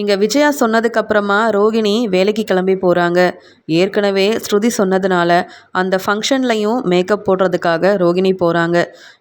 இங்கே விஜயா சொன்னதுக்கப்புறமா ரோகிணி வேலைக்கு கிளம்பி போகிறாங்க ஏற்கனவே ஸ்ருதி சொன்னதுனால அந்த ஃபங்க்ஷன்லையும் மேக்கப் போடுறதுக்காக ரோகிணி போகிறாங்க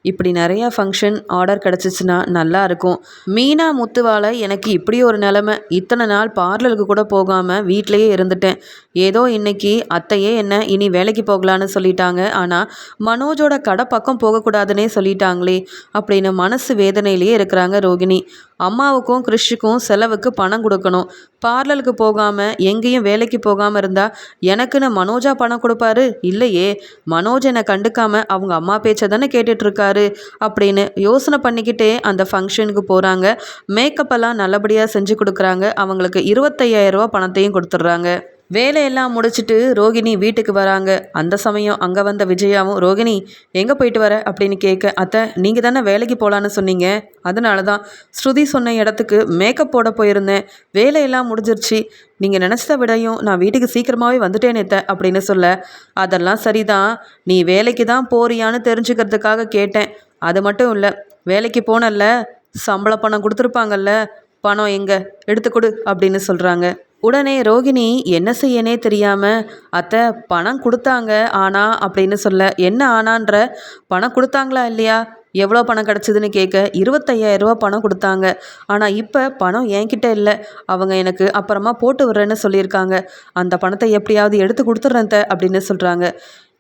இப்படி நிறையா ஃபங்க்ஷன் ஆர்டர் கிடச்சிச்சின்னா நல்லா இருக்கும். மீனா முத்துவால் எனக்கு இப்படி ஒரு நிலமை. இத்தனை நாள் பார்லருக்கு கூட போகாமல் வீட்லேயே இருந்துட்டேன். ஏதோ இன்னைக்கு அத்தையே என்ன இனி வேலைக்கு போகலான்னு சொல்லிட்டாங்க. ஆனால் மனோஜோட கடை பக்கம் போகக்கூடாதுன்னே சொல்லிட்டாங்களே அப்படின்னு மனசு வேதனையிலேயே இருக்கிறாங்க ரோகிணி. அம்மாவுக்கும் கிறிஷுக்கும் செலவுக்கு பணம் கொடுக்கணும். பார்லருக்கு போகாமல் எங்கேயும் வேலைக்கு போகாமல் இருந்தால் எனக்குன்னு மனோஜா பணம் கொடுப்பாரு? இல்லையே. மனோஜ் என்னை கண்டுக்காமல் அவங்க அம்மா பேச்சை தானே கேட்டுட்ருக்காரு? அப்படின்னு யோசனை பண்ணிக்கிட்டே அந்த ஃபங்க்ஷனுக்கு போகிறாங்க மேக்கப்பெல்லாம் நல்லபடியாக செஞ்சு கொடுக்குறாங்க. அவங்களுக்கு இருபத்தையாயிரரூவா பணத்தையும் கொடுத்துட்றாங்க. வேலையெல்லாம் முடிச்சுட்டு ரோகிணி வீட்டுக்கு வராங்க. அந்த சமயம் அங்கே வந்த விஜயாவும் ரோகிணி எங்கே போயிட்டு வர? அப்படின்னு கேட்க அத்தை நீங்கள் தானே வேலைக்கு போகலான்னு சொன்னீங்க. அதனால தான் ஸ்ருதி சொன்ன இடத்துக்கு மேக்கப் போட போயிருந்தேன். வேலையெல்லாம் முடிஞ்சிருச்சு. நீங்கள் நினச்சத விடையும் நான் வீட்டுக்கு சீக்கிரமாகவே வந்துட்டேன் நேத்த அப்படின்னு சொல்ல அதெல்லாம் சரிதான். நீ வேலைக்கு தான் போறியான்னு தெரிஞ்சுக்கிறதுக்காக கேட்டேன். அது மட்டும் இல்லை வேலைக்கு போனல்ல சம்பள பணம் கொடுத்துருப்பாங்கல்ல பணம் எங்கே? எடுத்து கொடு அப்படின்னு சொல்கிறாங்க உடனே ரோகிணி என்ன செய்யனே தெரியாமல் அத்தை பணம் கொடுத்தாங்க ஆனா அப்படின்னு சொல்ல என்ன ஆனான்ற? பணம் கொடுத்தாங்களா இல்லையா? எவ்வளோ பணம் கிடச்சிதுன்னு கேட்க இருபத்தையாயிரரூவா பணம் கொடுத்தாங்க. ஆனால் இப்போ பணம் என்கிட்ட இல்லை. அவங்க எனக்கு அப்புறமா போட்டு விடுறேன்னு சொல்லியிருக்காங்க. அந்த பணத்தை எப்படியாவது எடுத்து கொடுத்துட்றேன் அப்படின்னு சொல்கிறாங்க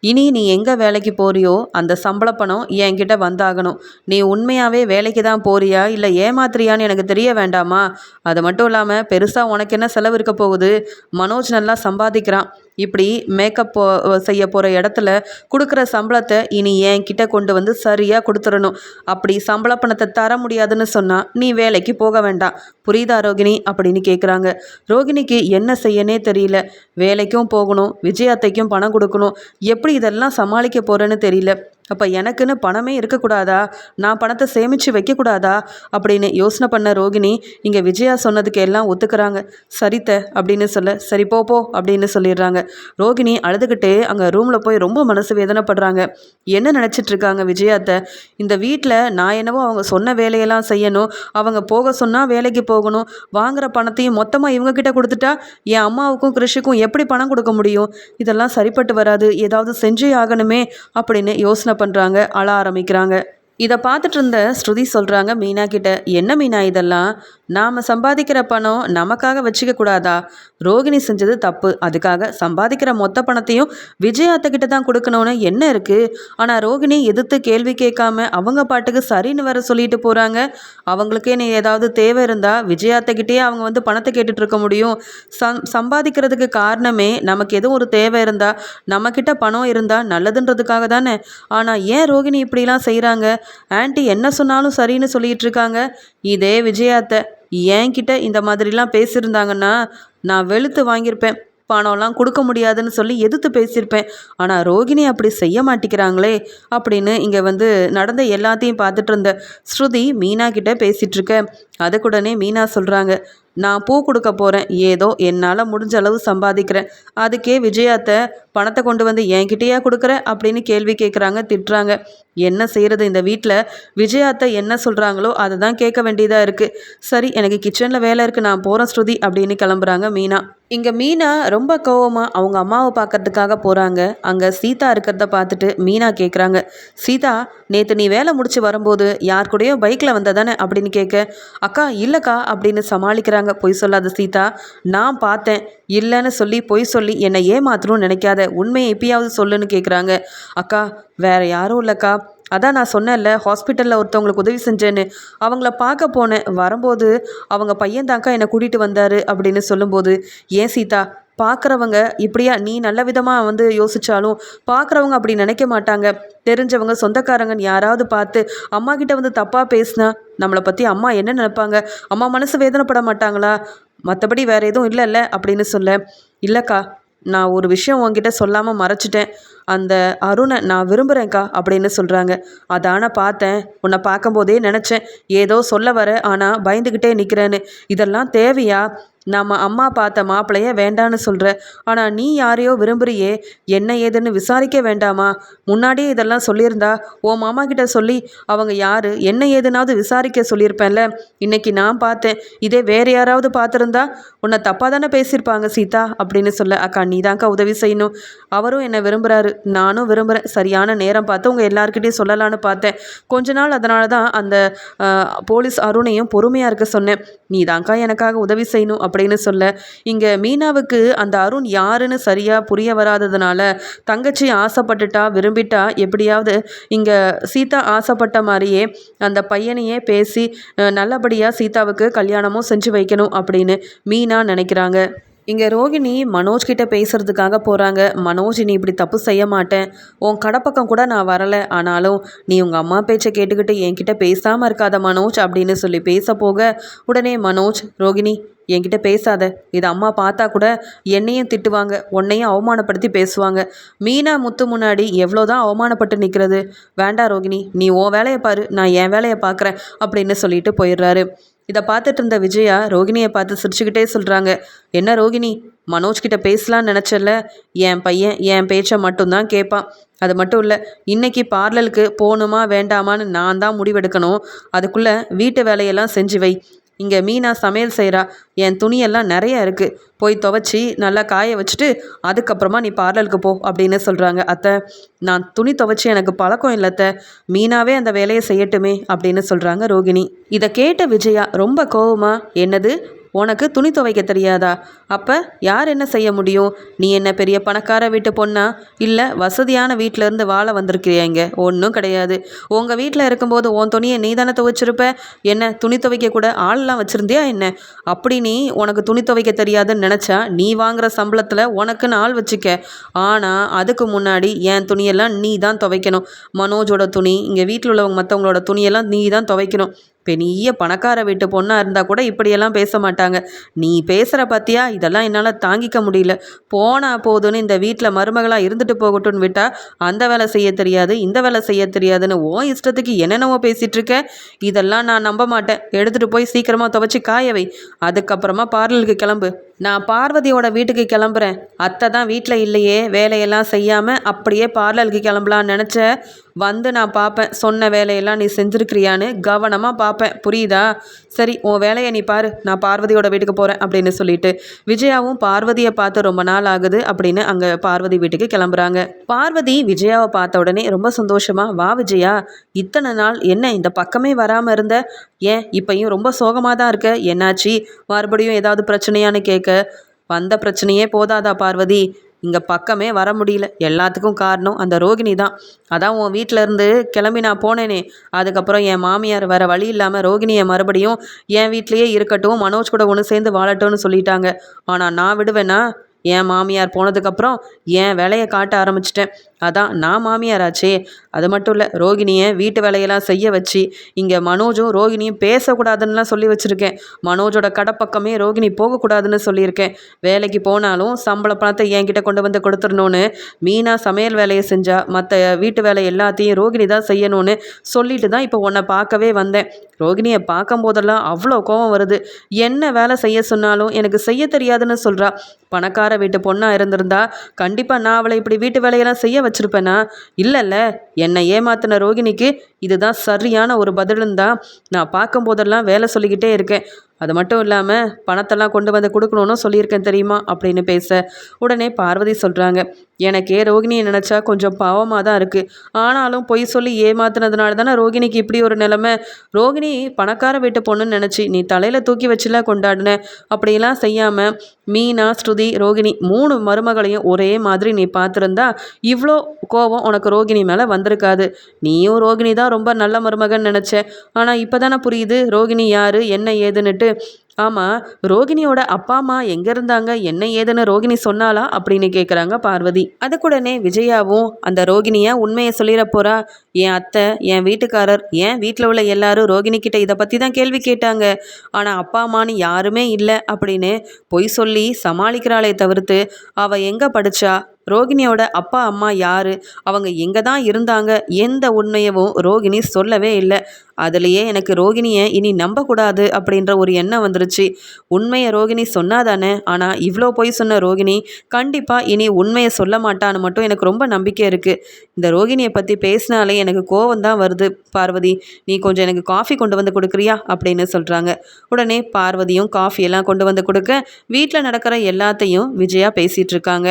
இனி நீ எங்கே வேலைக்கு போறியோ அந்த சம்பள பணம் என்கிட்ட வந்தாகணும். நீ உண்மையாகவே வேலைக்கு தான் போறியா இல்லை ஏமாத்துறியான்னு எனக்கு தெரிய வேண்டாமா? அது மட்டும் இல்லாமல் பெருசாக உனக்கு என்ன செலவு இருக்க போகுது? மனோஜ் நல்லா சம்பாதிக்கிறான். இப்படி மேக்கப் போ செய்ய போகிற இடத்துல கொடுக்குற சம்பளத்தை இனி என் கிட்ட கொண்டு வந்து சரியாக கொடுத்துடணும் அப்படி சம்பள பணத்தை தர முடியாதுன்னு சொன்னால் நீ வேலைக்கு போக வேண்டாம். புரியுதா ரோகிணி? அப்படின்னு கேட்குறாங்க ரோகிணிக்கு என்ன செய்யனே தெரியல. வேலைக்கும் போகணும் விஜயாத்தைக்கும் பணம் கொடுக்கணும். எப்படி இதெல்லாம் சமாளிக்க போகிறேன்னு தெரியல. அப்போ எனக்குன்னு பணமே இருக்கக்கூடாதா? நான் பணத்தை சேமித்து வைக்கக்கூடாதா? அப்படின்னு யோசனை பண்ண ரோகிணி இங்கே விஜயா சொன்னதுக்கு எல்லாம் ஒத்துக்கிறாங்க. சரித்த அப்படின்னு சொல்ல சரி போ போ அப்படின்னு சொல்லிடுறாங்க. ரோகிணி அழுதுகிட்டே அங்கே ரூமில் போய் ரொம்ப மனசு வேதனைப்படுறாங்க. என்ன நினச்சிட்டு இருக்காங்க விஜயாத்த இந்த வீட்டில் நான் என்னவோ அவங்க சொன்ன வேலையெல்லாம் செய்யணும் அவங்க போக சொன்னால் வேலைக்கு போகணும் வாங்குற பணத்தையும் மொத்தமாக இவங்கக்கிட்ட கொடுத்துட்டா என் அம்மாவுக்கும் கிருஷிக்கும் எப்படி பணம் கொடுக்க முடியும்? இதெல்லாம் சரிப்பட்டு வராது ஏதாவது செஞ்சே ஆகணுமே அப்படின்னு யோசனை பண்ணுறாங்க அழ ஆரம்பிக்கிறாங்க. இதை பார்த்துட்டு இருந்த ஸ்ருதி சொல்கிறாங்க மீனா கிட்ட என்ன மீனா இதெல்லாம்? நாம் சம்பாதிக்கிற பணம் நமக்காக வச்சுக்க கூடாதா? ரோகிணி செஞ்சது தப்பு. அதுக்காக சம்பாதிக்கிற மொத்த பணத்தையும் விஜயாத்தக்கிட்ட தான் கொடுக்கணும்னு என்ன இருக்குது ஆனால் ரோகிணி எதிர்த்து கேள்வி கேட்காம அவங்க பாட்டுக்கு சரின்னு வர சொல்லிட்டு போகிறாங்க அவங்களுக்கே நீ ஏதாவது தேவை இருந்தால் விஜயாத்தக்கிட்டே அவங்க வந்து பணத்தை கேட்டுட்டு இருக்க முடியும். சம் சம்பாதிக்கிறதுக்கு காரணமே நமக்கு எதுவும் ஒரு தேவை இருந்தால் நம்மக்கிட்ட பணம் இருந்தால் நல்லதுன்றதுக்காக தானே? ஆனால் ஏன் ரோகிணி இப்படிலாம் செய்கிறாங்க ஆன்ட்டி என்ன சொன்னாலும் சரின்னு சொல்லிட்டு இருக்காங்க இதே விஜயாத்தை என்கிட்ட இந்த மாதிரிலாம் பேசியிருந்தாங்கன்னா நான் வெளுத்து வாங்கியிருப்பேன். பணம்லாம் கொடுக்க முடியாதுன்னு சொல்லி எதிர்த்து பேசியிருப்பேன். ஆனால் ரோகிணி அப்படி செய்ய மாட்டேங்கிறாங்களே அப்படின்னு இங்கே வந்து நடந்த எல்லாத்தையும் பார்த்துட்டு இருந்த ஸ்ருதி மீனா கிட்ட பேசிகிட்டு இருக்க அதுக்குடனே மீனா சொல்கிறாங்க நான் பூ கொடுக்க போகிறேன் ஏதோ என்னால் முடிஞ்ச அளவு சம்பாதிக்கிறேன். அதுக்கே விஜயாத்தை பணத்தை கொண்டு வந்து என்கிட்டயா கொடுக்குற? அப்படின்னு கேள்வி கேட்குறாங்க திட்டுறாங்க. என்ன செய்கிறது இந்த வீட்டில் விஜயாத்தை என்ன சொல்கிறாங்களோ அதை தான் கேட்க வேண்டியதாக இருக்குது சரி எனக்கு கிச்சனில் வேலை இருக்குது நான் போகிறேன் ஸ்ருதி அப்படின்னு கிளம்புறாங்க மீனா. இங்கே மீனா ரொம்ப கோவமாக அவங்க அம்மாவை பார்க்கறதுக்காக போகிறாங்க அங்கே சீதா இருக்கிறத பார்த்துட்டு மீனா கேட்குறாங்க சீதா நேற்று நீ வேலை முடிச்சு வரும்போது யார் கூடயோ பைக்கில் வந்ததானே? அப்படின்னு கேட்க அக்கா இல்லைக்கா அப்படின்னு சமாளிக்கிறாங்க. பொய் சொல்லாத சீதா நான் பார்த்தேன். இல்லைன்னு சொல்லி பொய் சொல்லி என்னை ஏமாத்தணும்னு நினைக்காத. உண்மையை எப்பயாவது சொல்லுன்னு கேட்குறாங்க அக்கா வேற யாரும் இல்லைக்கா. அதான் நான் சொன்னேன்ல ஹாஸ்பிட்டலில் ஒருத்தவங்களுக்கு உதவி செஞ்சேன்னு. அவங்கள பார்க்க போனேன். வரும்போது அவங்க பையன் தாக்கா என்னை கூட்டிகிட்டு வந்தார் அப்படின்னு சொல்லும்போது ஏன் சீதா பார்க்குறவங்க இப்படியா நீ நல்ல விதமாக வந்து யோசித்தாலும் பார்க்குறவங்க அப்படி நினைக்க மாட்டாங்க. தெரிஞ்சவங்க சொந்தக்காரங்கன்னு யாராவது பார்த்து அம்மா கிட்ட வந்து தப்பாக பேசினா நம்மளை பற்றி அம்மா என்ன நினைப்பாங்க? அம்மா மனசு வேதனைப்பட மாட்டாங்களா? மற்றபடி வேறு எதுவும் இல்லைல்ல? அப்படின்னு சொல்ல இல்லைக்கா நான் ஒரு விஷயம் உங்ககிட்ட சொல்லாமல் மறைச்சிட்டேன். அந்த அருணை நான் விரும்புகிறேன்க்கா அப்படின்னு சொல்கிறாங்க அதான பார்த்தேன். உன்னை பார்க்கும்போதே நினச்சேன். ஏதோ சொல்ல வர ஆனால் பயந்துக்கிட்டே நிற்கிறேன்னு இதெல்லாம் தேவையா? நம்ம அம்மா பார்த்த மாப்பிளைய வேண்டான்னு சொல்கிற ஆனால் நீ யாரையோ விரும்புறியே? என்ன ஏதுன்னு விசாரிக்க வேண்டாமா? முன்னாடியே இதெல்லாம் சொல்லியிருந்தா ஓ மாமா கிட்ட சொல்லி அவங்க யாரு? என்ன ஏதுனாவது விசாரிக்க சொல்லியிருப்பேன்ல. இன்னைக்கு நான் பார்த்தேன். இதே வேற யாராவது பார்த்துருந்தா உன்னை தப்பாக தானே பேசியிருப்பாங்க சீதா அப்படின்னு சொல்ல அக்கா நீ தான்க்கா உதவி செய்யணும். அவரும் என்னை விரும்புகிறாரு நானும் விரும்புகிறேன் சரியான நேரம் பார்த்து உங்கள் எல்லாருக்கிட்டையும் சொல்லலான்னு பார்த்தேன். கொஞ்ச நாள் அதனால தான் அந்த போலீஸ் அருணையும் பொறுமையாக இருக்க சொன்னேன். நீ தான்க்கா எனக்காக உதவி செய்யணும் அப்படின்னு சொல்ல இங்கே மீனாவுக்கு அந்த அருண் யாருன்னு சரியாக புரிய வராததுனால தங்கச்சி ஆசைப்பட்டுட்டா விரும்பிட்டா எப்படியாவது இங்கே சீதா ஆசைப்பட்ட மாதிரியே அந்த பையனையே பேசி நல்லபடியாக சீதாவுக்கு கல்யாணமும் செஞ்சு வைக்கணும் அப்படின்னு மீனா நினைக்கிறாங்க. இங்கே ரோகிணி மனோஜ் கிட்ட பேசுறதுக்காக போகிறாங்க மனோஜ் நீ இப்படி தப்பு செய்ய மாட்டேன். உன் கடப்பக்கம் கூட நான் வரலை. ஆனாலும் நீ உங்கள் அம்மா பேச்சை கேட்டுக்கிட்டு என்கிட்ட பேசாமல் இருக்காத மனோஜ் அப்படின்னு சொல்லி பேச போக உடனே மனோஜ் ரோகிணி என்கிட்ட பேசாத. இது அம்மா பார்த்தா கூட என்னையும் திட்டுவாங்க. உன்னையும் அவமானப்படுத்தி பேசுவாங்க. மீனா முத்து முன்னாடி எவ்வளோதான் அவமானப்பட்டு நிற்கிறது வேண்டாம் ரோகிணி நீ உன் வேலையை பாரு. நான் என் வேலையை பார்க்குறேன் அப்படின்னு சொல்லிட்டு போயிடுறாரு. இதை பார்த்துட்டு இருந்த விஜயா ரோகிணியை பார்த்து சிரிச்சுக்கிட்டே சொல்கிறாங்க என்ன ரோகிணி? மனோஜ் கிட்ட பேசலான்னு நினச்சல என் பையன் என் பேச்சை மட்டும்தான் கேட்பான் அது மட்டும் இல்லை இன்னைக்கு பார்லருக்கு போகணுமா வேண்டாமான்னு நான் தான் முடிவெடுக்கணும். அதுக்குள்ளே வீட்டு வேலையெல்லாம் செஞ்சு வை. இங்கே மீனா சமையல் செய்கிறா என் துணியெல்லாம் நிறைய இருக்குது போய் துவைச்சி நல்லா காய வச்சுட்டு அதுக்கப்புறமா நீ பார்லருக்கு போ அப்படின்னு சொல்கிறாங்க அத்தை. நான் துணி துவைச்சி எனக்கு பழக்கம் இல்லை அத்தை. மீனாவே அந்த வேலையை செய்யட்டுமே அப்படின்னு சொல்கிறாங்க ரோகிணி. இதை கேட்ட விஜயா ரொம்ப கோவமா என்னது? உனக்கு துணி துவைக்க தெரியாதா? அப்போ யார் என்ன செய்ய முடியும்? நீ என்ன பெரிய பணக்கார வீட்டு பொண்ணா? இல்லை வசதியான வீட்டிலேருந்து வாழ வந்திருக்கிறீங்க ஒன்றும் கிடையாது. உங்கள் வீட்டில் இருக்கும்போது உன் துணியை நீ தானே துவைச்சிருப்ப? என்ன துணி துவைக்க கூட ஆள்லாம் வச்சுருந்தியா என்ன? அப்படி நீ உனக்கு துணி துவைக்க தெரியாதுன்னு நினச்சா நீ வாங்குகிற சம்பளத்தில் உனக்குன்னு ஆள் வச்சுக்க. ஆனால் அதுக்கு முன்னாடி என் துணியெல்லாம் நீ தான் துவைக்கணும். மனோஜோட துணி இங்கே வீட்டில் உள்ளவங்க மற்றவங்களோட துணியெல்லாம் நீ தான் துவைக்கணும். பெரிய பணக்கார வீட்டு பொண்ணாக இருந்தால் கூட இப்படியெல்லாம் பேச மாட்டாங்க. நீ பேசுகிற பத்தியா? இதெல்லாம் என்னால் தாங்கிக்க முடியல. போனா போதுன்னு இந்த வீட்டில் மருமகளாக இருந்துட்டு போகட்டும்னு விட்டால் அந்த வேலை செய்ய தெரியாது இந்த வேலை செய்ய தெரியாதுன்னு ஓ இஷ்டத்துக்கு என்னென்னவோ பேசிகிட்டு இருக்க. இதெல்லாம் நான் நம்ப மாட்டேன். எடுத்துகிட்டு போய் சீக்கிரமாக துவைச்சி காய வை. அதுக்கப்புறமா பார்லருக்கு கிளம்பு. நான் பார்வதியோட வீட்டுக்கு கிளம்புறேன். அத்தை தான் வீட்டில் இல்லையே வேலையெல்லாம் செய்யாமல் அப்படியே பார்லருக்கு கிளம்பலான்னு நினச்ச வந்து நான் பார்ப்பேன். சொன்ன வேலையெல்லாம் நீ செஞ்சுருக்கிறியான்னு கவனமாக பார்ப்பேன். புரியுதா? சரி உன் வேலையை நீ பாரு நான் பார்வதியோட வீட்டுக்கு போகிறேன் அப்படின்னு சொல்லிட்டு விஜயாவும் பார்வதியை பார்த்து ரொம்ப நாள் ஆகுது அப்படின்னு அங்கே பார்வதி வீட்டுக்கு கிளம்புறாங்க. பார்வதி விஜயாவை பார்த்த உடனே ரொம்ப சந்தோஷமாக வா விஜயா இத்தனை நாள் என்ன இந்த பக்கமே வராமல் இருந்த? ஏன் இப்பையும் ரொம்ப சோகமாக தான் இருக்க? என்னாச்சு? மறுபடியும் ஏதாவது பிரச்சனையான்னு கேட்க வந்த பிரச்சனையே போதாதா பார்வதி? இங்கே பக்கமே வர முடியல. எல்லாத்துக்கும் காரணம் அந்த ரோகிணி தான். அதான் உன் வீட்டில் இருந்து கிளம்பி நான் போனேனே. அதுக்கப்புறம் என் மாமியார் வேற வழி இல்லாமல் ரோகிணியை மறுபடியும் என் வீட்லேயே இருக்கட்டும் மனோஜ் கூட ஒன்று சேர்ந்து வாழட்டும்னு சொல்லிட்டாங்க. ஆனால் நான் விடுவேன்னா என் மாமியார் போனதுக்கப்புறம் என் வேலையை காட்ட ஆரம்பிச்சிட்டேன். அதான் நான் மாமியாராச்சே. அது மட்டும் இல்லை ரோகிணியை வீட்டு வேலையெல்லாம் செய்ய வச்சு இங்கே மனோஜும் ரோகிணியும் பேசக்கூடாதுன்னுலாம் சொல்லி வச்சுருக்கேன். மனோஜோட கடைப்பக்கமே ரோகிணி போகக்கூடாதுன்னு சொல்லியிருக்கேன். வேலைக்கு போனாலும் சம்பள பணத்தை என்கிட்ட கொண்டு வந்து கொடுத்துடணும்னு மீனா சமையல் வேலையை செஞ்சா மற்ற வீட்டு வேலை எல்லாத்தையும் ரோகிணி தான் செய்யணும்னு சொல்லிட்டு தான் இப்போ உன்னை பார்க்கவே வந்தேன். ரோகிணியை பார்க்கும் போதெல்லாம் அவ்வளோ கோவம் வருது. என்ன வேலை செய்ய சொன்னாலும் எனக்கு செய்ய தெரியாதுன்னு சொல்கிறா பணக்கார வீட்டு பொண்ணாக இருந்திருந்தா கண்டிப்பாக நான் அவளை இப்படி வீட்டு வேலையெல்லாம் செய்ய வச்சுருப்பேனா? இல்லைல்ல. என்னை ஏமாத்தின ரோகிணிக்கு இதுதான் சரியான ஒரு பதிலுன்னு தான் நான் பார்க்கும் போதெல்லாம் வேலை சொல்லிக்கிட்டே இருக்கேன். அது மட்டும் இல்லாமல் பணத்தெல்லாம் கொண்டு வந்து கொடுக்கணும்னு சொல்லியிருக்கேன் தெரியுமா? அப்படின்னு பேச உடனே பார்வதி சொல்கிறாங்க எனக்கே ரோகிணியை நினச்சா கொஞ்சம் பாவமாக தான் இருக்குது ஆனாலும் பொய் சொல்லி ஏமாத்தினதுனால தானே ரோகிணிக்கு இப்படி ஒரு நிலமை. ரோகிணி பணக்கார வீட்டு பொண்ணுன்னு நினச்சி நீ தலையில் தூக்கி வச்சுல கொண்டாடின. அப்படிலாம் செய்யாமல் மீனா ஸ்ருதி ரோகிணி மூணு மருமகளையும் ஒரே மாதிரி நீ பார்த்துருந்தா இவ்வளோ கோபம் உனக்கு ரோகிணி மேலே வந்து வந்திருக்காது. நீயும் ரோகிணி தான் ரொம்ப நல்ல மருமகன் நினச்ச. ஆனால் இப்போ தானே புரியுது ரோகிணி யார் என்ன ஏதுன்னுட்டு. ஆமாம் ரோகிணியோட அப்பா அம்மா எங்கே இருந்தாங்க என்ன ஏதுன்னு ரோகிணி சொன்னாலா அப்படின்னு கேட்குறாங்க பார்வதி. அதுக்குடனே விஜயாவும் அந்த ரோகிணியை உண்மையை சொல்லிட போகிறா என் அத்தை என் வீட்டுக்காரர் என் வீட்டில் உள்ள எல்லாரும் ரோகிணி கிட்ட இதை பற்றி தான் கேள்வி கேட்டாங்க. ஆனால் அப்பா அம்மான்னு யாருமே இல்லை அப்படின்னு பொய் சொல்லி சமாளிக்கிறாளே தவிர்த்து அவள் எங்கே படித்தா ரோகிணியோட அப்பா அம்மா யார்? அவங்க எங்கே தான் இருந்தாங்க? எந்த உண்மையவும் ரோகிணி சொல்லவே இல்லை. அதுலேயே எனக்கு ரோகிணியை இனி நம்பக்கூடாது அப்படின்ற ஒரு எண்ணம் வந்துருச்சு. உண்மையை ரோகிணி சொன்னாதானே? ஆனால் இவ்வளோ போய் சொன்ன ரோகிணி கண்டிப்பாக இனி உண்மையை சொல்ல மாட்டான்னு மட்டும் எனக்கு ரொம்ப நம்பிக்கை இருக்குது இந்த ரோகிணியை பற்றி பேசினாலே எனக்கு கோவம் தான் வருது. பார்வதி நீ கொஞ்சம் எனக்கு காஃபி கொண்டு வந்து கொடுக்குறியா? அப்படின்னு சொல்கிறாங்க உடனே பார்வதியும் காஃபியெல்லாம் கொண்டு வந்து கொடுக்க வீட்டில் நடக்கிற எல்லாத்தையும் விஜயா பேசிகிட்டு இருக்காங்க.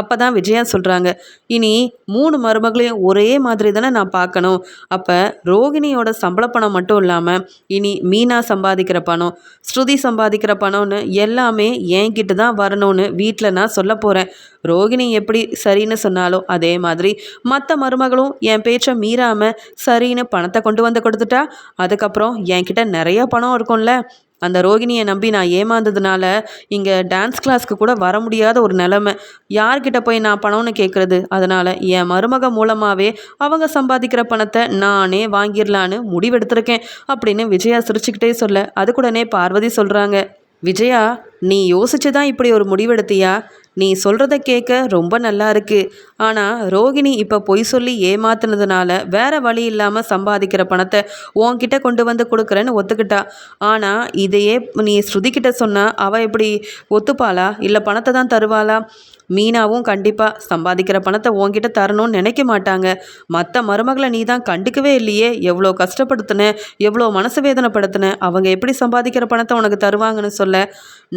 அப்போ தான் விஜயா சொல்கிறாங்க இனி மூணு மருமகளையும் ஒரே மாதிரி தானே நான் பார்க்கணும். அப்போ ரோகிணியோட சம்பள பணம் மட்டும் இல்லாமல் இனி மீனா சம்பாதிக்கிற பணம் ஸ்ருதி சம்பாதிக்கிற பணம்னு எல்லாமே என்கிட்ட தான் வரணும்னு வீட்டில் நான் சொல்ல போகிறேன் ரோகிணி எப்படி சரின்னு சொன்னாலும் அதே மாதிரி மற்ற மருமகளும் என் பேச்சை மீறாமல் சரின்னு பணத்தை கொண்டு வந்து கொடுத்துட்டா அதுக்கப்புறம் என்கிட்ட நிறைய பணம் இருக்கும்ல. அந்த ரோகிணியை நம்பி நான் ஏமாந்ததுனால இங்கே டான்ஸ் கிளாஸ்க்கு கூட வர முடியாத ஒரு நிலமை. யார்கிட்ட போய் நான் பணம்னு கேட்குறது அதனால் என் மருமக மூலமாகவே அவங்க சம்பாதிக்கிற பணத்தை நானே வாங்கிடலான்னு முடிவெடுத்திருக்கேன் அப்படின்னு விஜயா சிரிச்சுக்கிட்டே சொல்ல. அதுக்குடனே பார்வதி சொல்கிறாங்க விஜயா நீ யோசிச்சு தான் இப்படி ஒரு முடிவெடுத்தியா? நீ சொல்கிறத கேட்க ரொம்ப நல்லா இருக்கு. ஆனால் ரோகிணி இப்போ பொய் சொல்லி ஏமாத்துனதுனால வேற வழி இல்லாமல் சம்பாதிக்கிற பணத்தை உன்கிட்ட கொண்டு வந்து கொடுக்குறேன்னு ஒத்துக்கிட்டா. ஆனால் இதையே நீ ஸ்ருதிக்கிட்ட சொன்னால் அவள் எப்படி ஒத்துப்பாளா? இல்லை பணத்தை தான் தருவாளா? மீனாவும் கண்டிப்பாக சம்பாதிக்கிற பணத்தை உன்கிட்ட தரணும்னு நினைக்க மாட்டாங்க. மற்ற மருமகளை நீ தான் கண்டுக்கவே இல்லையே. எவ்வளோ கஷ்டப்படுத்தின எவ்வளோ மனசு வேதனைப்படுத்தின அவங்க எப்படி சம்பாதிக்கிற பணத்தை உனக்கு தருவாங்கன்னு சொல்ல?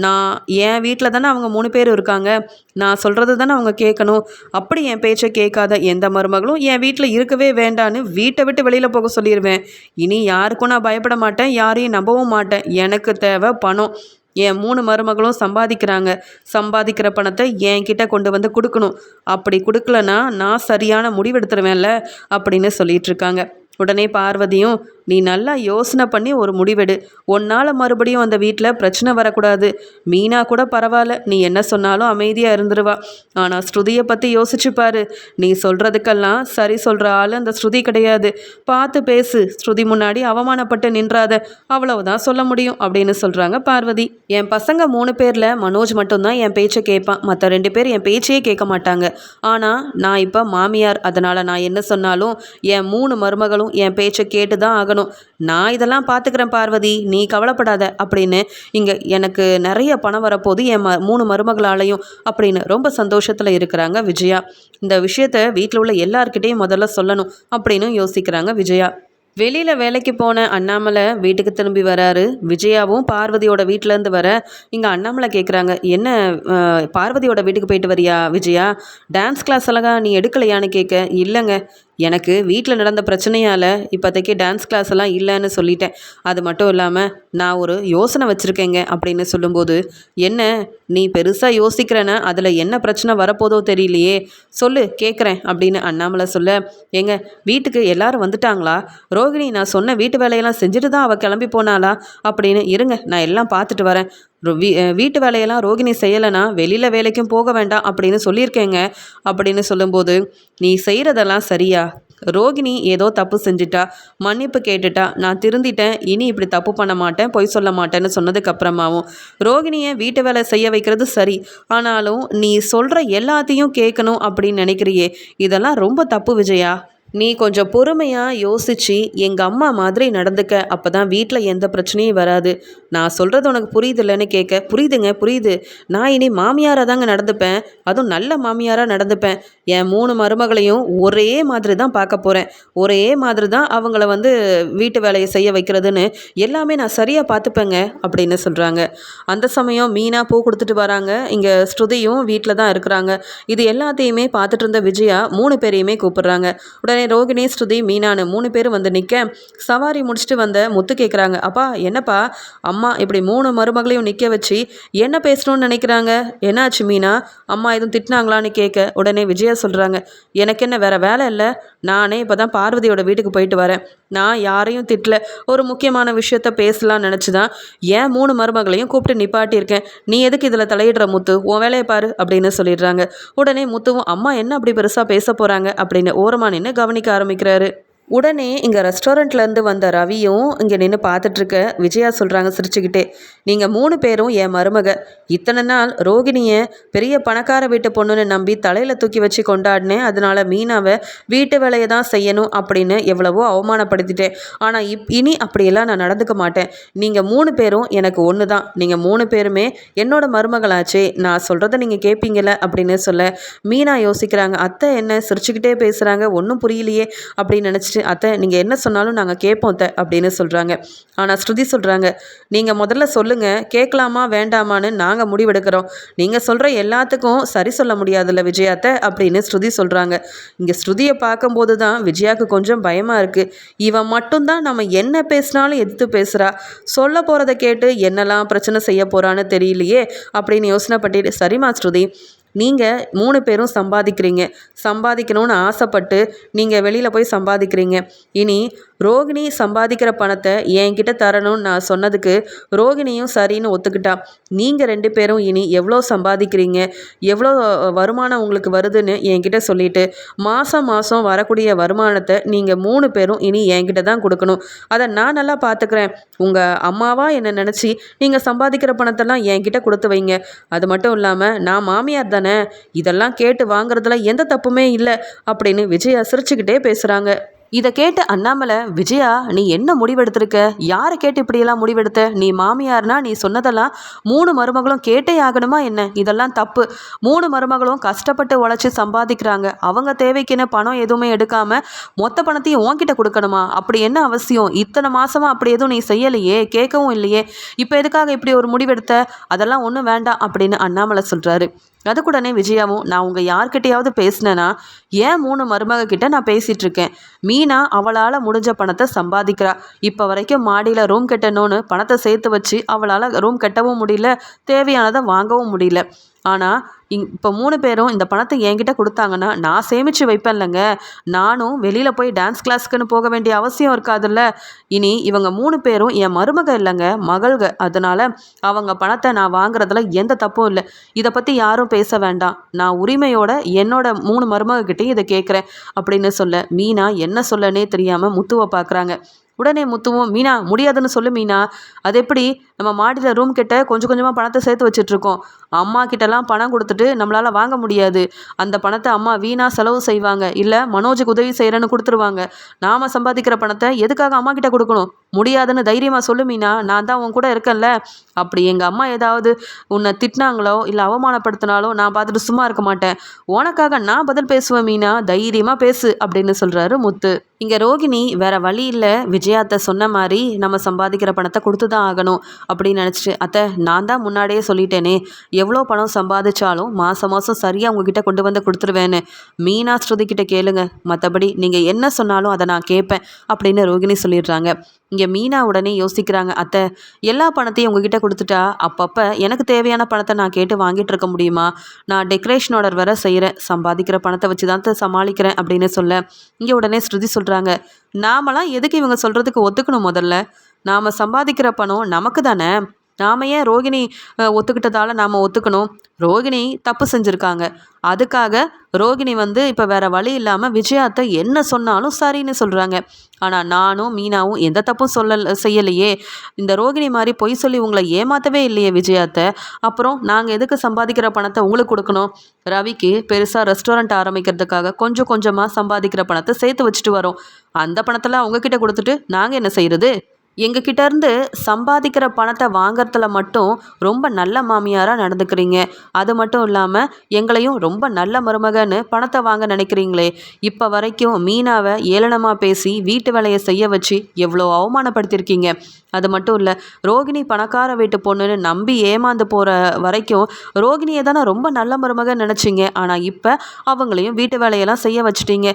நான் என் வீட்டில் தானே அவங்க மூணு பேர் இருக்காங்க. நான் சொல்கிறது தானே அவங்க கேட்கணும். அப்படி என் பேச்சை கேட்காத எந்த மருமகளும் என் வீட்டில் இருக்கவே வேண்டான்னு வீட்டை விட்டு வெளியில் போக சொல்லிடுவேன் இனி யாருக்கும் நான் பயப்பட மாட்டேன் யாரையும் நம்பவும் மாட்டேன். எனக்கு தேவை பணம். என் மூணு மருமகளும் சம்பாதிக்கிறாங்க. சம்பாதிக்கிற பணத்தை என்கிட்ட கொண்டு வந்து கொடுக்கணும். அப்படி கொடுக்கலன்னா நான் சரியான முடிவெடுத்துருவேன்ல அப்படின்னு சொல்லிட்டு இருக்காங்க. உடனே பார்வதியும் நீ நல்லா யோசனை பண்ணி ஒரு முடிவெடு. உன்னால் மறுபடியும் அந்த வீட்டில் பிரச்சனை வரக்கூடாது. மீனா கூட பரவாயில்ல. நீ என்ன சொன்னாலும் அமைதியாக இருந்துருவா. ஆனால் ஸ்ருதியை பற்றி யோசிச்சு பாரு. நீ சொல்கிறதுக்கெல்லாம் சரி சொல்கிற ஆள் அந்த ஸ்ருதி கிடையாது. பார்த்து பேசு. ஸ்ருதி முன்னாடி அவமானப்பட்டு நின்றாத. அவ்வளவுதான் சொல்ல முடியும் அப்படின்னு சொல்கிறாங்க பார்வதி. என் பசங்க மூணு பேரில் மனோஜ் மட்டும்தான் என் பேச்சை கேட்பான். மற்ற ரெண்டு பேர் என் பேச்சையே கேட்க மாட்டாங்க. ஆனால் நான் இப்போ மாமியார். அதனால் நான் என்ன சொன்னாலும் என் மூணு மருமகளும் என் பேச்சை கேட்டு தான் ஆகணும். ஆகணும். நான் இதெல்லாம் பார்த்துக்கிறேன் பார்வதி. நீ கவலைப்படாத. அப்படின்னு இங்கே எனக்கு நிறைய பணம் வரப்போது என் ம மூணு மருமகளாலையும் அப்படின்னு ரொம்ப சந்தோஷத்தில் இருக்கிறாங்க விஜயா. இந்த விஷயத்த வீட்டில் உள்ள எல்லார்கிட்டேயும் முதல்ல சொல்லணும் அப்படின்னு யோசிக்கிறாங்க விஜயா. வெளியில் வேலைக்கு போன அண்ணாமலை வீட்டுக்கு திரும்பி வராரு. விஜயாவும் பார்வதியோட வீட்டிலேருந்து வர இங்கே அண்ணாமலை கேட்குறாங்க என்ன பார்வதியோட வீட்டுக்கு போயிட்டு வரியா விஜயா? டான்ஸ் கிளாஸ் அழகா நீ எடுக்கலையான்னு கேட்க இல்லைங்க. எனக்கு வீட்டில் நடந்த பிரச்சனையால் இப்போதைக்கு டான்ஸ் கிளாஸ் எல்லாம் இல்லைன்னு சொல்லிட்டேன். அது மட்டும் இல்லாமல் நான் ஒரு யோசனை வச்சுருக்கேங்க அப்படின்னு சொல்லும்போது என்ன நீ பெருசாக யோசிக்கிறேன்னா அதில் என்ன பிரச்சனை வரப்போதோ தெரியலையே சொல்லு கேட்குறேன் அப்படின்னு அண்ணாமலை சொல்ல எங்க வீட்டுக்கு எல்லாரும் வந்துட்டாங்களா? ரோகிணி நான் சொன்ன வீட்டு வேலையெல்லாம் செஞ்சுட்டு தான் அவள் கிளம்பி போனாளா? அப்படின்னு இருங்க நான் எல்லாம் பார்த்துட்டு வரேன். வீ வீட்டு வேலையெல்லாம் ரோகிணி செய்யலைன்னா வெளியில் வேலைக்கும் போக வேண்டாம் அப்படின்னு சொல்லியிருக்கேங்க. அப்படின்னு சொல்லும்போது நீ செய்கிறதெல்லாம் சரியா? ரோகிணி ஏதோ தப்பு செஞ்சிட்டா மன்னிப்பு கேட்டுட்டா நான் திருந்திட்டேன் இனி இப்படி தப்பு பண்ண மாட்டேன் பொய் சொல்ல மாட்டேன்னு சொன்னதுக்கப்புறமாவும் ரோகிணியை வீட்டு வேலை செய்ய வைக்கிறது சரி ஆனாலும் நீ சொல்கிற எல்லாத்தையும் கேட்கணும் அப்படின்னு நினைக்கிறியே இதெல்லாம் ரொம்ப தப்பு விஜயா? நீ கொஞ்சம் பொறுமையாக யோசித்து எங்கள் அம்மா மாதிரி நடந்துக்க. அப்போ தான் வீட்டில் எந்த பிரச்சனையும் வராது. நான் சொல்கிறது உனக்கு புரியுதில்லன்னு கேட்க புரியுதுங்க புரியுது. நான் இனி மாமியாராக தாங்க நடந்துப்பேன். அதுவும் நல்ல மாமியாராக நடந்துப்பேன். என் மூணு மருமகளையும் ஒரே மாதிரி தான் பார்க்க போகிறேன் ஒரே மாதிரி தான் அவங்கள வந்து வீட்டு வேலையை செய்ய வைக்கிறதுன்னு எல்லாமே நான் சரியாக பார்த்துப்பேங்க அப்படின்னு சொல்கிறாங்க அந்த சமயம் மீனா பூ கொடுத்துட்டு வராங்க. இங்கே ஸ்ருதியும் வீட்டில் தான் இருக்கிறாங்க. இது எல்லாத்தையுமே பார்த்துட்டு இருந்த விஜயா மூணு பேரையுமே கூப்பிடுறாங்க. உடனே உடனே ரோகிணி ஸ்ருதி மீனானு மூணு பேர் வந்து நிற்க சவாரி முடிச்சுட்டு வந்த முத்து கேட்குறாங்க அப்பா என்னப்பா? அம்மா இப்படி மூணு மருமகளையும் நிற்க வச்சு என்ன பேசணும்னு நினைக்கிறாங்க? என்னாச்சு மீனா? அம்மா எதுவும் திட்டினாங்களான்னு கேட்க உடனே விஜயா சொல்கிறாங்க எனக்கு என்ன வேறு வேலை இல்லை? நானே இப்போ தான் பார்வதியோட வீட்டுக்கு போயிட்டு வரேன். நான் யாரையும் திட்டல. ஒரு முக்கியமான விஷயத்த பேசலாம்னு நினச்சி தான் ஏன் மூணு மருமகளையும் கூப்பிட்டு நிப்பாட்டியிருக்கேன்? நீ எதுக்கு இதில் தலையிடுற முத்து? உன் வேலையை பாரு அப்படின்னு சொல்லிடுறாங்க. உடனே முத்துவும் அம்மா என்ன அப்படி பெருசாக பேச போகிறாங்க அப்படின்னு ஓரமாக நின்று கவனிக்க ஆரம்பிக்கிறாரு. உடனே இங்கே ரெஸ்டாரண்ட்லேருந்து வந்த ரவியும் இங்கே நின்று பார்த்துட்ருக்க. விஜயா சொல்கிறாங்க சிரிச்சுக்கிட்டே. நீங்கள் மூணு பேரும் என் மருமக. இத்தனை நாள் ரோகிணியை பெரிய பணக்கார வீட்டு பொண்ணுன்னு நம்பி தலையில் தூக்கி வச்சு கொண்டாடினேன். அதனால் மீனாவை வீட்டு வேலையை தான் செய்யணும் அப்படின்னு எவ்வளவோ அவமானப்படுத்திட்டேன். ஆனால் இப் இனி அப்படியெல்லாம் நான் நடந்துக்க மாட்டேன். நீங்கள் மூணு பேரும் எனக்கு ஒன்று தான். நீங்கள் மூணு பேருமே என்னோட மருமகளாச்சே. நான் சொல்கிறத நீங்கள் கேட்பீங்கள அப்படின்னு சொல்ல மீனா யோசிக்கிறாங்க. அத்தை என்ன சிரிச்சுக்கிட்டே பேசுகிறாங்க ஒன்றும் புரியலையே அப்படின்னு நினச்சி நினச்சிட்டு அத்தை நீங்கள் என்ன சொன்னாலும் நாங்கள் கேட்போம் அத்தை அப்படின்னு சொல்கிறாங்க ஆனால் ஸ்ருதி சொல்கிறாங்க நீங்கள் முதல்ல சொல்லுங்கள் கேட்கலாமா வேண்டாமான்னு நாங்கள் முடிவெடுக்கிறோம். நீங்கள் சொல்கிற எல்லாத்துக்கும் சரி சொல்ல முடியாதுல்ல விஜயாத்தை அப்படின்னு ஸ்ருதி சொல்கிறாங்க இங்கே ஸ்ருதியை பார்க்கும்போது தான் விஜயாவுக்கு கொஞ்சம் பயமாக இருக்குது இவன் மட்டும்தான் நம்ம என்ன பேசினாலும் எதிர்த்து பேசுகிறா சொல்ல போகிறத கேட்டு என்னெல்லாம் பிரச்சனை செய்ய போகிறான்னு தெரியலையே அப்படின்னு யோசனை பண்ணிட்டு சரிம்மா ஸ்ருதி நீங்கள் மூணு பேரும் சம்பாதிக்கிறீங்க. சம்பாதிக்கணும்னு ஆசைப்பட்டு நீங்கள் வெளியில் போய் சம்பாதிக்கிறீங்க. இனி ரோகிணி சம்பாதிக்கிற பணத்தை என்கிட்ட தரணும்னு நான் சொன்னதுக்கு ரோகிணியும் சரின்னு ஒத்துக்கிட்டா. நீங்கள் ரெண்டு பேரும் இனி எவ்வளோ சம்பாதிக்கிறீங்க? எவ்வளோ வருமானம் உங்களுக்கு வருதுன்னு என்கிட்ட சொல்லிட்டு மாதம் மாதம் வரக்கூடிய வருமானத்தை நீங்கள் மூணு பேரும் இனி என்கிட்ட தான் கொடுக்கணும். அதை நான் நல்லா பார்த்துக்கிறேன். உங்கள் அம்மாவா என்னை நினச்சி நீங்கள் சம்பாதிக்கிற பணத்தெல்லாம் என்கிட்ட கொடுத்து வைங்க. அது மட்டும் இல்லாமல் நான் மாமியார் தானே இதெல்லாம் கேட்டு வாங்குறதுல எந்த தப்புமே இல்லை அப்படின்னு விஜயா சிரிச்சுக்கிட்டே பேசுகிறாங்க இதை கேட்டு அண்ணாமலை விஜயா நீ என்ன முடிவெடுத்திருக்க? யாரை கேட்டு இப்படியெல்லாம் முடிவெடுத்த? நீ மாமியார்னா நீ சொன்னதெல்லாம் மூணு மருமகளும் கேட்டே ஆகணுமா என்ன? இதெல்லாம் தப்பு. மூணு மருமகளும் கஷ்டப்பட்டு உழைச்சி சம்பாதிக்கிறாங்க. அவங்க தேவைக்குன்னு பணம் எதுவுமே எடுக்காம மொத்த பணத்தையும் உன்கிட்ட கொடுக்கணுமா? அப்படி என்ன அவசியம்? இத்தனை மாசமா அப்படி எதுவும் நீ செய்யலையே? கேட்கவும் இல்லையே? இப்போ எதுக்காக இப்படி ஒரு முடிவெடுத்த? அதெல்லாம் ஒன்றும் வேண்டாம் அப்படின்னு அண்ணாமலை சொல்கிறாரு அதுக்குடனே விஜயாவும் நான் உங்கள் யார்கிட்டையாவது பேசினேன்னா ஏன் மூணு மருமக கிட்ட நான் பேசிகிட்டு இருக்கேன்? மீனா அவளால் முடிஞ்ச பணத்தை சம்பாதிக்கிறா. இப்போ வரைக்கும் மாடியில் ரூம் கட்டணும்னு பணத்தை சேர்த்து வச்சு அவளால் ரூம் கட்டவும் முடியல தேவையானதை வாங்கவும் முடியல. ஆனால் இங் இப்போ மூணு பேரும் இந்த பணத்தை என்கிட்ட கொடுத்தாங்கன்னா நான் சேமித்து வைப்பேன்லங்க. நானும் வெளியில் போய் டான்ஸ் கிளாஸ்க்குன்னு போக வேண்டிய அவசியம் இருக்காதுல்ல. இனி இவங்க மூணு பேரும் என் மருமக இல்லைங்க மகள்க. அதனால் அவங்க பணத்தை நான் வாங்குறதுல எந்த தப்பும் இல்லை. இதை பற்றி யாரும் பேச வேண்டாம். நான் உரிமையோட என்னோட மூணு மருமகக்கிட்டையும் இதை கேட்குறேன் அப்படின்னு சொல்ல மீனா என்ன சொல்லனே தெரியாமல் முத்துவை பார்க்குறாங்க உடனே முத்துவும் மீனா முடியாதுன்னு சொல்லு மீனா. அது எப்படி? நம்ம மாடியில் ரூம் கிட்ட கொஞ்சம் கொஞ்சமாக பணத்தை சேர்த்து வச்சிட்ருக்கோம் அம்மா கிட்டலாம் பணம் கொடுத்துட்டு நம்மளால் வாங்க முடியாது. அந்த பணத்தை அம்மா வீணாக செலவு செய்வாங்க. இல்லை மனோஜுக்கு உதவி செய்கிறேன்னு கொடுத்துருவாங்க. நாம் சம்பாதிக்கிற பணத்தை எதுக்காக அம்மா கிட்ட கொடுக்கணும்? முடியாதுன்னு தைரியமாக சொல்லு மீனா. நான் தான் உன் கூட இருக்கேன்ல. அப்படி எங்கள் அம்மா ஏதாவது உன்னை திட்டினாங்களோ இல்லை அவமானப்படுத்தினாலோ நான் பார்த்துட்டு சும்மா இருக்க மாட்டேன். உனக்காக நான் பதில் பேசுவேன் மீனா. தைரியமாக பேசு அப்படின்னு சொல்கிறாரு முத்து. இங்கே ரோகிணி வேற வழி இல்லை. விஜய் விஜயாத்தை சொன்ன மாதிரி நம்ம சம்பாதிக்கிற பணத்தை கொடுத்து தான் ஆகணும் அப்படின்னு நினச்சிட்டு அத்தை நான் தான் முன்னாடியே சொல்லிட்டேனே எவ்வளோ பணம் சம்பாதிச்சாலும் மாதம் மாதம் சரியாக உங்ககிட்ட கொண்டு வந்து கொடுத்துருவேன்னு. மீனா ஸ்ருதி கிட்ட கேளுங்க மற்றபடி நீங்கள் என்ன சொன்னாலும் அதை நான் கேட்பேன் அப்படின்னு ரோகிணி சொல்லிடுறாங்க. இங்கே மீனா உடனே யோசிக்கிறாங்க அத்தை எல்லா பணத்தையும் உங்ககிட்ட கொடுத்துட்டா அப்பப்போ எனக்கு தேவையான பணத்தை நான் கேட்டு வாங்கிட்டு இருக்க முடியுமா? நான் டெக்கரேஷன் ஆர்டர் வர செய்கிறேன் சம்பாதிக்கிற பணத்தை வச்சு தான் சமாளிக்கிறேன் அப்படின்னு சொல்ல இங்கே உடனே ஸ்ருதி சொல்கிறாங்க நாமலாம் எதுக்கு இவங்க சொல்கிறதுக்கு ஒத்துக்கணும் முதல்ல? நாம் சம்பாதிக்கிற பணம் நமக்கு தானே நாம் ஏன் ரோகிணி ஒத்துக்கிட்டதால் நாம் ஒத்துக்கணும்? ரோகிணி தப்பு செஞ்சுருக்காங்க. அதுக்காக ரோகிணி வந்து இப்போ வேறு வழி இல்லாமல் விஜயாத்தை என்ன சொன்னாலும் சரின்னு சொல்கிறாங்க ஆனால் நானும் மீனாவும் எந்த தப்பும் சொல்ல செய்யலையே. இந்த ரோகிணி மாதிரி பொய் சொல்லி உங்களை ஏமாற்றவே இல்லையே விஜயாத்தை. அப்புறம் நாங்கள் எதுக்கு சம்பாதிக்கிற பணத்தை உங்களுக்கு கொடுக்கணும்? ரவிக்கு பெருசாக ரெஸ்டாரண்ட் ஆரம்பிக்கிறதுக்காக கொஞ்சம் கொஞ்சமாக சம்பாதிக்கிற பணத்தை சேர்த்து வச்சுட்டு வரோம். அந்த பணத்தில் அவங்கக்கிட்ட கொடுத்துட்டு நாங்கள் என்ன செய்கிறது எங்ககிட்ட இருந்து சம்பாதிக்கிற பணத்தை வாங்குறதுல மட்டும் ரொம்ப நல்ல மாமியாராக நடந்துக்கிறீங்க. அது மட்டும் இல்லாமல் எங்களையும் ரொம்ப நல்ல மருமகன்னு பணத்தை வாங்க நினைக்கிறீங்களே. இப்போ வரைக்கும் மீனாவை ஏளனமாக பேசி வீட்டு வேலையை செய்ய வச்சு எவ்வளோ அவமானப்படுத்தியிருக்கீங்க. அது மட்டும் இல்லை ரோகிணி பணக்கார வீட்டு பொண்ணுன்னு நம்பி ஏமாந்து போகிற வரைக்கும் ரோகிணியை தானே ரொம்ப நல்ல மருமகன் நினச்சிங்க. ஆனால் இப்போ அவங்களையும் வீட்டு வேலையெல்லாம் செய்ய வச்சுட்டீங்க.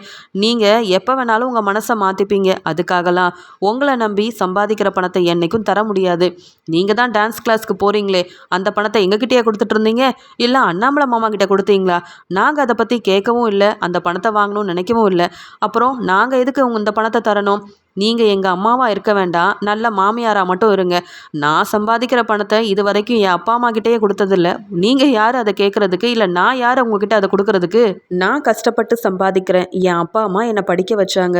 நீங்கள் எப்போ வேணாலும் உங்கள் மனசை மாற்றிப்பீங்க அதுக்காகலாம் உங்களை நம்பி சம்பாதிக்கிற பணத்தை என்றைக்கும் தர முடியாது. நீங்கள் தான் டான்ஸ் கிளாஸ்க்கு போகிறீங்களே அந்த பணத்தை எங்ககிட்டயே கொடுத்துட்டு இருந்தீங்க? இல்லை அண்ணாமலை மாமா கிட்டே கொடுத்தீங்களா? நாங்கள் அதை பற்றி கேட்கவும் இல்லை அந்த பணத்தை வாங்கணும்னு நினைக்கவும் இல்லை. அப்புறம் நாங்கள் எதுக்கு இந்த பணத்தை தரணும்? நீங்கள் எங்கள் அம்மாவாக இருக்க வேண்டாம். நல்ல மாமியாராக மட்டும் இருங்க. நான் சம்பாதிக்கிற பணத்தை இது வரைக்கும் என் அப்பா அம்மா கிட்டேயே கொடுத்ததில்ல. நீங்கள் யார் அதை கேட்குறதுக்கு இல்லை நான் யார் உங்ககிட்ட அதை கொடுக்கறதுக்கு? நான் கஷ்டப்பட்டு சம்பாதிக்கிறேன். என் அப்பா அம்மா என்னை படிக்க வச்சாங்க.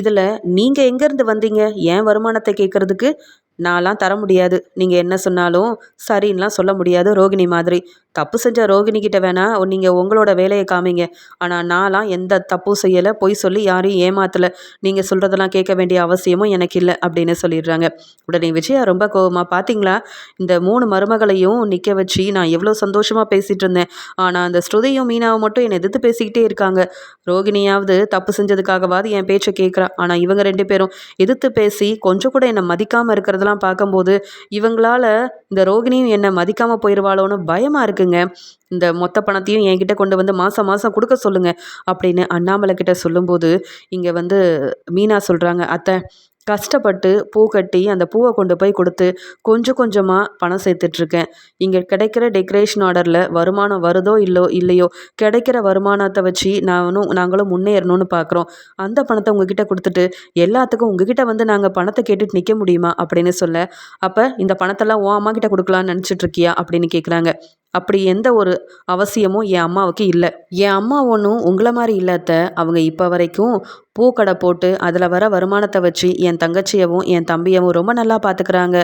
இதில் நீங்கள் எங்கேருந்து வந்தீங்க? என் வருமானத்தை கேட்குறதுக்கு நான்லாம் தர முடியாது. நீங்கள் என்ன சொன்னாலும் சரின்னுலாம் சொல்ல முடியாது ரோகிணி மாதிரி. தப்பு செஞ்ச ரோகிணிக்கிட்ட வேணால் நீங்கள் உங்களோட வேலையை காமிங்க. ஆனால் நான்லாம் எந்த தப்பும் செய்யலை. பொய் சொல்லி யாரையும் ஏமாத்தலை. நீங்கள் சொல்கிறதெல்லாம் கேட்க வேண்டிய அவசியமும் எனக்கு இல்லை அப்படின்னு சொல்லிடுறாங்க. உடனே விஜயா ரொம்ப கோபமாக பார்த்தீங்களா இந்த மூணு மருமகளையும் நிற்க வச்சு நான் எவ்வளோ சந்தோஷமாக பேசிகிட்டு இருந்தேன். ஆனால் அந்த ஸ்ருதியும் மீனாவும் மட்டும் என்னை எதிர்த்து பேசிக்கிட்டே இருக்காங்க. ரோகிணியாவது தப்பு செஞ்சதுக்காகவாது என் பேச்சை கேட்குறா ஆனால் இவங்க ரெண்டு பேரும் எதிர்த்து பேசி கொஞ்சம் கூட என்னை மதிக்காமல் இருக்கிறதெல்லாம் பார்க்கும்போது இவங்களால இந்த ரோகிணியும் என்னை மதிக்காமல் போயிடுவாளோன்னு பயமாக இருக்குது இருக்குங்க. இந்த மொத்த பணத்தையும் என்கிட்ட கொண்டு வந்து மாதம் மாதம் கொடுக்க சொல்லுங்கள் அப்படின்னு அண்ணாமலை கிட்ட சொல்லும்போது இங்கே வந்து மீனா சொல்கிறாங்க அத்தை கஷ்டப்பட்டு பூ கட்டி அந்த பூவை கொண்டு போய் கொடுத்து கொஞ்சம் கொஞ்சமாக பணம் சேர்த்துட்ருக்கேன். இங்கே கிடைக்கிற டெக்கரேஷன் ஆர்டரில் வருமானம் வருதோ இல்லோ இல்லையோ கிடைக்கிற வருமானத்தை வச்சு நானும் நாங்களும் முன்னேறணும்னு பார்க்குறோம் அந்த பணத்தை உங்ககிட்ட கொடுத்துட்டு எல்லாத்துக்கும் உங்ககிட்ட வந்து நாங்கள் பணத்தை கேட்டுட்டு நிற்க முடியுமா? அப்படின்னு சொல்ல அப்போ இந்த பணத்தெல்லாம் உன் அம்மா கிட்ட கொடுக்கலான்னு நினச்சிட்ருக்கியா அப்படின்னு கேட்குறாங்க அப்படி எந்த ஒரு அவசியமும் என் அம்மாவுக்கு இல்லை. என் அம்மா ஒன்றும் உங்களை மாதிரி இல்லாத அவங்க இப்போ வரைக்கும் பூக்கடை போட்டு அதில் வர வருமானத்தை வச்சு என் தங்கச்சியவும் என் தம்பியவும் ரொம்ப நல்லா பார்த்துக்கிறாங்க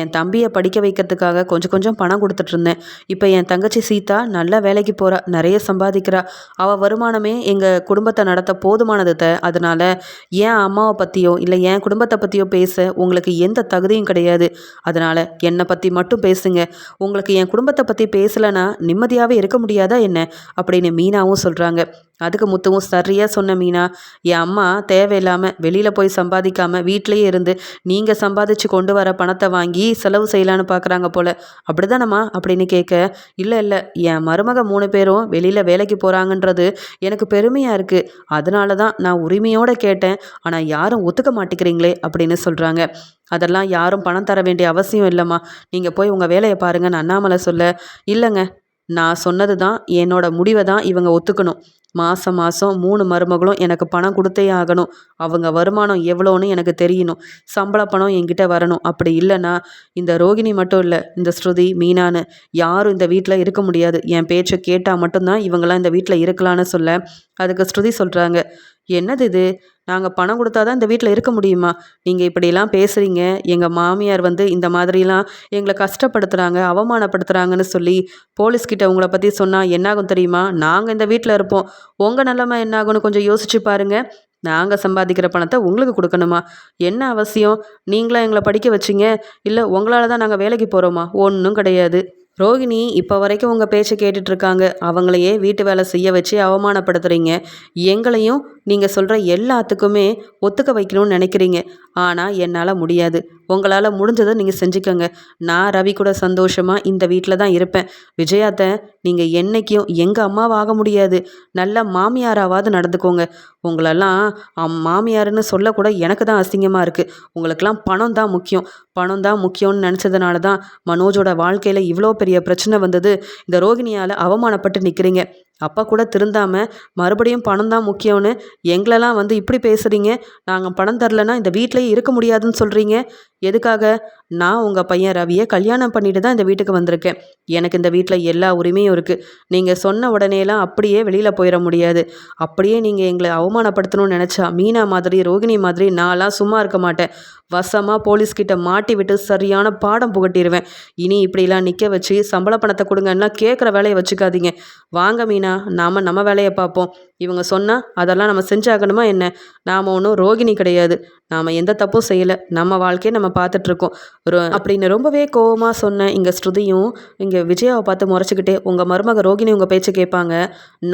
என் தம்பியை படிக்க வைக்கிறதுக்காக கொஞ்சம் கொஞ்சம் பணம் கொடுத்துட்ருந்தேன் இப்போ என் தங்கச்சி சீதா நல்ல வேலைக்கு போகிறா நிறைய சம்பாதிக்கிறா. அவள் வருமானமே எங்கள் குடும்பத்தை நடத்த போதுமானது த அதனால் என் அம்மாவை பற்றியோ இல்லை என் குடும்பத்தை பற்றியோ பேச உங்களுக்கு எந்த தகுதியும் கிடையாது. அதனால் என்னை பற்றி மட்டும் பேசுங்க. உங்களுக்கு என் குடும்பத்தை பற்றி பேசலைன்னா நிம்மதியாகவே இருக்க முடியாதா என்ன? அப்படின்னு மீனாவும் சொல்கிறாங்க அதுக்கு முத்துவும் சரியாக சொன்ன மீனா என் அம்மா தேவையில்லாமல் வெளியில் போய் சம்பாதிக்காமல் வீட்டிலையே இருந்து நீங்கள் சம்பாதிச்சு கொண்டு வர பணத்தை வாங்கி செலவு செய்யலான்னு பார்க்குறாங்க போல். அப்படிதானம்மா? அப்படின்னு கேட்க இல்லை இல்லை. என் மருமக மூணு பேரும் வெளியில் வேலைக்கு போகிறாங்கன்றது எனக்கு பெருமையாக இருக்குது அதனால தான் நான் உரிமையோடு கேட்டேன். ஆனால் யாரும் ஒத்துக்க மாட்டேங்கிறீங்களே அப்படின்னு சொல்கிறாங்க அதெல்லாம் யாரும் பணம் தர வேண்டிய அவசியம் இல்லைம்மா. நீங்கள் போய் உங்கள் வேலையை பாருங்கன்னு அண்ணாமலை சொல்ல. இல்லைங்க நான் சொன்னது தான் என்னோட முடிவை தான் இவங்க ஒத்துக்கணும். மாதம் மாதம் மூணு மருமகளும் எனக்கு பணம் கொடுத்தே ஆகணும். அவங்க வருமானம் எவ்வளோன்னு எனக்கு தெரியணும். சம்பள பணம் என்கிட்ட வரணும். அப்படி இல்லைன்னா இந்த ரோகிணி மட்டும் இல்லை இந்த ஸ்ருதி மீனான்னு யாரும் இந்த வீட்டில் இருக்க முடியாது. என் பேச்சை கேட்டால் மட்டும்தான் இவங்கெல்லாம் இந்த வீட்டில் இருக்கலான்னு சொல்ல அதுக்கு ஸ்ருதி சொல்கிறாங்க என்னது இது? நாங்கள் பணம் கொடுத்தா தான் இந்த வீட்டில் இருக்க முடியுமா? நீங்கள் இப்படியெல்லாம் பேசுகிறீங்க எங்கள் மாமியார் வந்து இந்த மாதிரிலாம் எங்களை கஷ்டப்படுத்துகிறாங்க அவமானப்படுத்துகிறாங்கன்னு சொல்லி போலீஸ்கிட்ட உங்களை பற்றி சொன்னால் என்னாகும் தெரியுமா? நாங்கள் இந்த வீட்டில் இருப்போம். உங்கள் நிலமை என்னாகும்னு கொஞ்சம் யோசிச்சு பாருங்கள் நாங்கள் சம்பாதிக்கிற பணத்தை உங்களுக்கு கொடுக்கணுமா? என்ன அவசியம்? நீங்களாம் எங்களை படிக்க வச்சிங்க? இல்லை உங்களால் தான் நாங்கள் வேலைக்கு போகிறோமா ஒன்றும் கிடையாது. ரோகிணி இப்போ வரைக்கும் உங்கள் பேச்சை கேட்டுட்ருக்காங்க அவங்களையே வீட்டு வேலை செய்ய வச்சு அவமானப்படுத்துகிறீங்க எங்களையும் நீங்கள் சொல்கிற எல்லாத்துக்குமே ஒத்துக்க வைக்கணும்னு நினைக்கிறீங்க. ஆனால் என்னால் முடியாது. உங்களால் முடிஞ்சதை நீங்கள் செஞ்சுக்கோங்க. நான் ரவி கூட சந்தோஷமாக இந்த வீட்டில் தான் இருப்பேன். விஜயாத்த நீங்கள் என்றைக்கும் எங்கள் அம்மாவாக முடியாது. நல்ல மாமியாராவது நடந்துக்கோங்க. உங்களெல்லாம் மாமியாருன்னு சொல்லக்கூட எனக்கு தான் அசிங்கமாக இருக்குது உங்களுக்கெல்லாம் பணம் தான் முக்கியம். பணம் தான் முக்கியம்னு நினச்சதுனால தான் மனோஜோட வாழ்க்கையில் இவ்வளோ பெரிய பிரச்சனை வந்தது. இந்த ரோகிணியால் அவமானப்பட்டு நிற்கிறீங்க அப்பா கூட திருந்தாமல் மறுபடியும் பணம் தான் முக்கியம்னு எங்களெல்லாம் வந்து இப்படி பேசுகிறீங்க நாங்கள் பணம் தரலன்னா இந்த வீட்டிலேயே இருக்க முடியாதுன்னு சொல்கிறீங்க எதுக்காக? நான் உங்கள் பையன் ரவியை கல்யாணம் பண்ணிட்டு தான் இந்த வீட்டுக்கு வந்திருக்கேன். எனக்கு இந்த வீட்டில் எல்லா உரிமையும் இருக்குது நீங்கள் சொன்ன உடனேலாம் அப்படியே வெளியில் போயிட முடியாது. அப்படியே நீங்கள் எங்களை அவமானப்படுத்தணும்னு நினச்சா மீனா மாதிரி ரோகிணி மாதிரி நான்லாம் சும்மா இருக்க மாட்டேன். வசமாக போலீஸ்கிட்ட மாட்டி விட்டு சரியான பாடம் புகட்டிடுவேன் இனி இப்படிலாம் நிற்க வச்சு சம்பள பணத்தை கொடுங்கன்னா கேட்குற வேலையை வச்சுக்காதீங்க. வாங்க மீனா நாம் நம்ம வேலையை பார்ப்போம். இவங்க சொன்னால் அதெல்லாம் நம்ம செஞ்சாகணுமா என்ன? நாம் ஒன்றும் ரோகிணி கிடையாது. நாம் எந்த தப்பும் செய்யலை. நம்ம வாழ்க்கையை நம்ம பார்த்துட்ருக்கோம். ரோ அப்படின்னு ரொம்பவே கோவமாக சொன்னேன் இங்கே ஸ்ருதியும் இங்கே விஜயாவை பார்த்து முறைச்சிக்கிட்டே உங்கள் மருமக ரோகிணி உங்கள் பேச்சு கேட்பாங்க.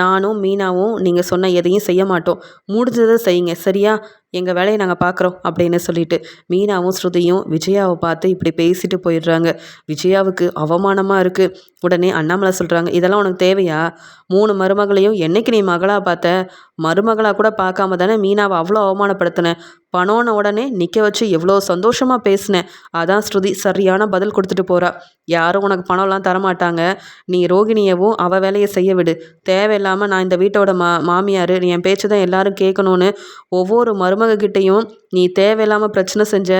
நானும் மீனாவும் நீங்கள் சொன்ன எதையும் செய்ய மாட்டோம். முடிஞ்சதை செய்யுங்க. சரியா? எங்கள் வேலையை நாங்கள் பார்க்குறோம் அப்படின்னு சொல்லிட்டு மீனாவும் ஸ்ருதியும் விஜயாவை பார்த்து இப்படி பேசிட்டு போயிடுறாங்க. விஜயாவுக்கு அவமானமாக இருக்குது உடனே அண்ணாமலை சொல்கிறாங்க இதெல்லாம் உனக்கு தேவையா? மூணு மருமகளையும் என்னைக்கு நீ மகளாக பார்த்த? மருமகளாக கூட பார்க்காம தானே மீனாவை அவ்வளோ அவமானப்படுத்தினேன் பணம்னு உடனே நிற்க வச்சு எவ்வளோ சந்தோஷமாக பேசினேன் அதான் ஸ்ருதி சரியான பதில் கொடுத்துட்டு போகிறா யாரும் உனக்கு பணம்லாம் தரமாட்டாங்க. நீ ரோகிணியவும் அவள் வேலையை செய்ய விடு. தேவையில்லாமல் நான் இந்த வீட்டோட மா மாமியார் நீ என் பேச்சு தான் எல்லாரும் கேட்கணும்னு ஒவ்வொரு மருமகக்கிட்டேயும் நீ தேவையில்லாமல் பிரச்சனை செஞ்ச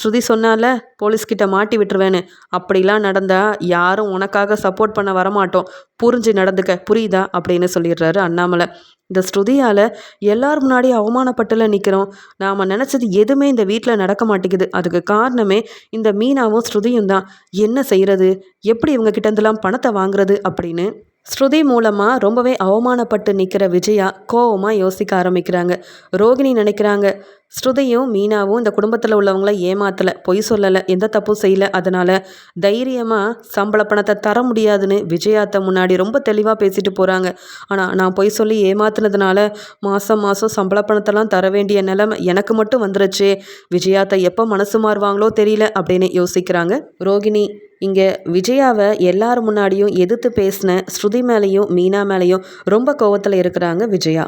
ஸ்ருதி சொன்னால போலீஸ்கிட்ட மாட்டி விட்டுருவேன்னு. அப்படிலாம் நடந்தால் யாரும் உனக்காக சப்போர்ட் பண்ண வரமாட்டோம். புரிஞ்சு நடந்துக்க. புரியுதா? அப்படின்னு சொல்லிடுறாரு அண்ணாமலை. இந்த ஸ்ருதியால் எல்லார் முன்னாடி அவமானப்பட்டுல நிற்கிறோம் நாம் நினச்சது எதுவுமே இந்த வீட்டில் நடக்க மாட்டேங்குது. அதுக்கு காரணமே இந்த மீனாவும் ஸ்ருதியும் தான். என்ன செய்கிறது எப்படி இவங்க கிட்டேருந்துலாம் பணத்தை வாங்குறது? அப்படின்னு ஸ்ருதி மூலமாக ரொம்பவே அவமானப்பட்டு நிற்கிற விஜயா கோவமாக யோசிக்க ஆரம்பிக்கிறாங்க. ரோகிணி நினைக்கிறாங்க ஸ்ருதியும் மீனாவும் இந்த குடும்பத்தில் உள்ளவங்கள ஏமாத்தலை பொய் சொல்லலை எந்த தப்பும் செய்யலை. அதனால் தைரியமாக சம்பள பணத்தை தர முடியாதுன்னு விஜயாத்த முன்னாடி ரொம்ப தெளிவாக பேசிட்டு போகிறாங்க ஆனால் நான் பொய் சொல்லி ஏமாத்தினதுனால மாதம் மாதம் சம்பள பணத்தெல்லாம் தர வேண்டிய நிலைமை எனக்கு மட்டும் வந்துருச்சு. விஜயாத்தை எப்போ மனசு மாறுவாங்களோ தெரியல அப்படின்னு யோசிக்கிறாங்க ரோகிணி. இங்கே விஜயாவை எல்லார் முன்னாடியும் எதிர்த்து பேசின ஸ்ருதி மேலேயும் மீனா மேலேயும் ரொம்ப கோவத்தில் இருக்கிறாங்க விஜயா.